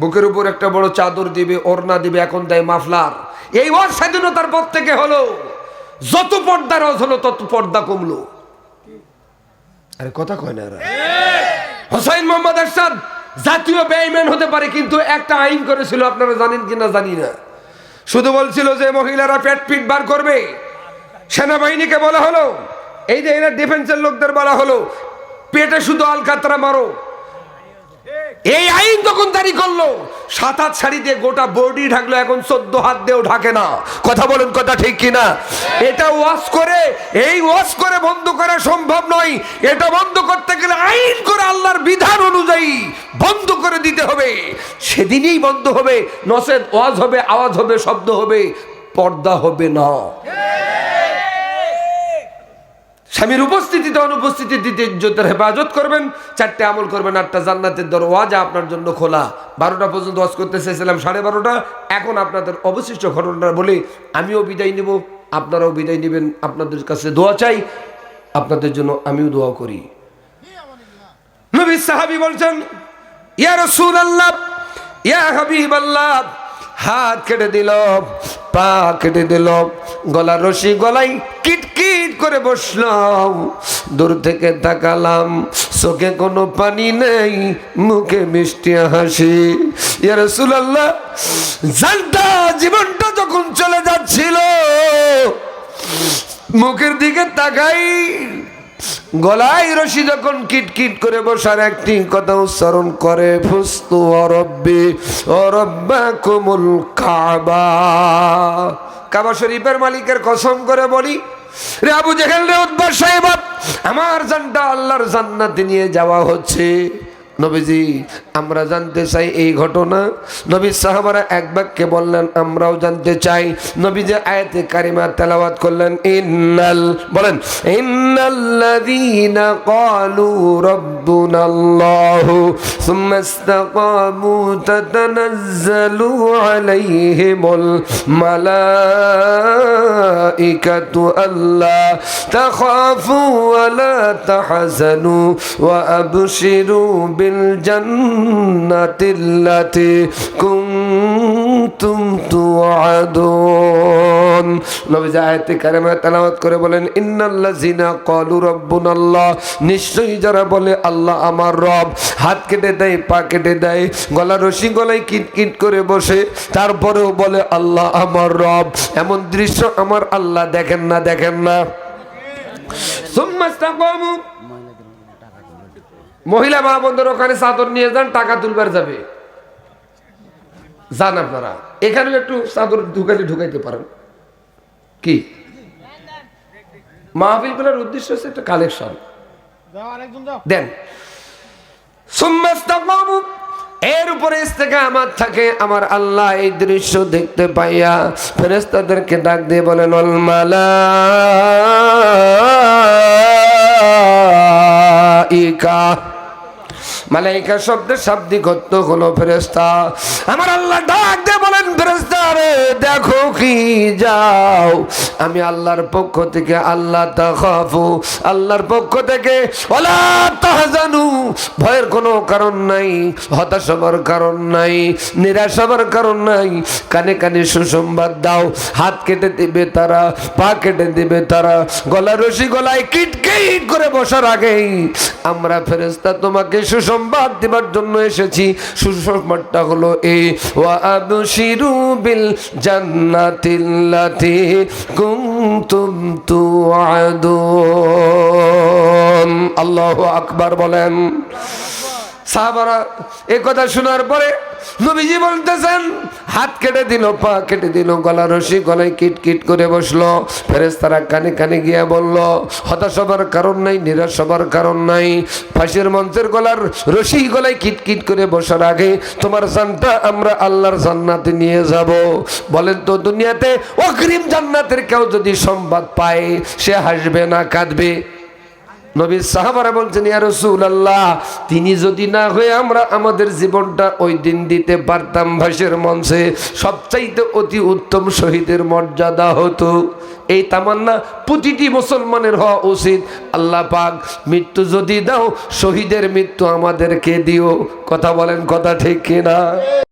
বুকের উপর একটা বড় চাদর দিবে, ওড়না দিবে, এখন দেয় মাফলার। এই ওয়াজ স্বাধীনতার পর থেকে হলো, যত পর্দা রজ হলো, তত পর্দা কমলো। আরে কথা কয় না হোসাইন মোহাম্মদ এরশাদ জাতীয় বেইম্যান হতে পারে, কিন্তু একটা আইন করেছিল, আপনারা জানেন কিনা জানি না। শুধু বলছিল যে মহিলারা পেট পিট বার করবে। সেনাবাহিনীকে বলা হলো, এই যে এরা ডিফেন্সের লোকদের বলা হলো, পেটে শুধু আলকাতরা মারো। জারি করল? সাত হাত শাড়ি দিয়ে গোটা বডি ঢাকলো, এখন চোদ্দ হাত দিয়েও ঢাকে না। কথা বলেন, কথা ঠিক কিনা? এটা ওয়াশ করে, এই ওয়াশ করে বন্ধ করা সম্ভব নয়। এটা বন্ধ করতে গেলে আইন করে আল্লাহর বিধান অনুযায়ী বন্ধ করে দিতে হবে। সেদিনই বন্ধ হবে, নসেদ ওয়াজ হবে, আওয়াজ হবে, শব্দ হবে, পর্দা হবে না। স্বামীর উপস্থিতিতে অনুপস্থিতিতে ইজ্জতের হেফাজত করবেন। চারটে আমল করবেন, আটটা জান্নাতের দরওয়াজা আপনার জন্য খোলা। বারোটা পর্যন্ত ওয়াজ করতে চেয়েছিলাম সাড়ে বারোটা। এখন আপনাদের অবশিষ্ট ঘটনাটা বলে, আমিও বিদায় নেব, আপনারাও বিদায় নেবেন, আপনাদের কাছে দোয়া চাই, আপনাদের জন্য আমিও দোয়া করি। সাহাবি বলছেন, ইয়া রসুল আল্লাহ ইয়া হাবিব আল্লাহ হাত কেটে দিল। পা কেটে দিল, গলা রশি গলাই কিটকিট করে বসলাম। দূর থেকে তাকালাম, চোখে কোনো পানি নেই, মুখে মিষ্টি হাসি। ইয়ার সুলাল্লাহ জানতা জীবনটা যখন চলে যাচ্ছিল, মুখের দিকে তাকাই গলায় রশি যখন কিটকিট করে বসার একটি কথা উচ্চারণ করে, ফুস্তু অরব্বি অরব্বা কোমল কাবা। কাবা শরীফের মালিকের কসম করে বলি, রে আবু রে উদ্বার সাহেব, আমার জানটা আল্লাহর জান্নাতে নিয়ে যাওয়া হচ্ছে। নবীজি, আমরা জানতে চাই এই ঘটনা। নবী সাহাবারা এক বাক্যে বললেন, আমরাও জানতে চাই। নবীজি আয়াতে কারিমা তেলাওয়াত করলেন, ইন্নাল, বলেন, ইন্নাল্লাযীনা ক্বালু রাব্বুনাল্লাহু সুম্মা ইসতাকামু তাতানাজ্জালু আলাইহিমুল মালাইকাতু আল্লা তাখাফু ওয়া লা তাহজানু ওয়া আবশিরু بالجنة التي كنتم توعدون নবীজি আয়াতে কারিমা তেলাওয়াত করে বলেন ইন্নাল্লাযিনা ক্বালু রাব্বুনাল্লাহ নিশ্চয়ই যারা বলে আল্লাহ আমার রব হাত কেটে দেয় পা কেটে দেয় গলা রশি গলায় কিট কিট করে বসে তারপরেও বলে আল্লাহ আমার রব এমন দৃশ্য আমার আল্লাহ দেখেন না দেখেন না সুম্মা ইসতাকামু মহিলা মা বন্ধুর ওখানে চাদর নিয়ে যান টাকা তুলবার যাবে। যান আপনারা। এখানেও একটু চাদর ঢুকাইতে ঢুকাইতে পারেন। কি? মাহফিলগুলোর উদ্দেশ্য হচ্ছে একটা কালেকশন। দেন। এর উপরে থেকে আমার থাকে। আমার আল্লাহ এই দৃশ্য দেখতে পাইয়া ফেরেস্তাদেরকে ডাক দিয়ে বলেন অল মালাইকা মালাইকা শব্দের শাব্দিক অর্থ হলো ফেরেস্তা আমার আল্লাহ ডাক বলেন ফেরেস্তা রে, দেখো কি যাও। আমি আল্লাহর পক্ষ থেকে আল্লাহ তাখাফু, আল্লাহর পক্ষ থেকে ওলা তাহজানু। ভয়ের কোনো কারণ নাই হতাশ হবার কারণ নাই নিরাশ হবার কারণ নাই। কানে কানে সুসংবাদ দাও, হাত কেটে দিবে তারা, পা কেটে দিবে তারা। গলা রশি গলায় কিট কিট করে বসার আগেই আমরা ফেরেস্তা তোমাকে সুসংবাদ দেবার জন্য এসেছি। সুসংবাদটা হলো এই ওয়া আবশিরু বিল জান্নাতিল্লাতি কুনতুম তুআদুন। আল্লাহু আকবার বলেন সাহাবারা এ কথা শোনার পরে নবীজি বলতেছেন, হাত কেটে দিল, পা কেটে দিল, গলা রশি গলায় কিট কিট করে বসল। ফেরেস্তারা কানে কানে গিয়া বলল হতাশ হবার কারণ নাই নিরাশ হবার কারণ নাই। ফাঁসির মঞ্চের গলার রশি গলায় কিট কিট করে বসার আগে তোমার জানটা আমরা আল্লাহর জান্নাতে নিয়ে যাব। বলেন তো দুনিয়াতে অগ্রিম জান্নাতের কেউ যদি সংবাদ পায়, সে হাসবে না, কাঁদবে? নবী সাহাবারা বলছেন, ইয়া রাসূলুল্লাহ, তিনি যদি না হয়ে আমরা আমাদের জীবনটা ওই দিন দিতে পারতাম ভাসের মঞ্চে, সবচাইতে অতি উত্তম শহীদের মর্যাদা হতো। এই তামান্না প্রতিটি মুসলমানের হওয়া উচিত। আল্লাহ পাক, মৃত্যু যদি দাও, শহীদের মৃত্যু আমাদেরকে দিও। কথা বলেন কথা ঠিক কিনা?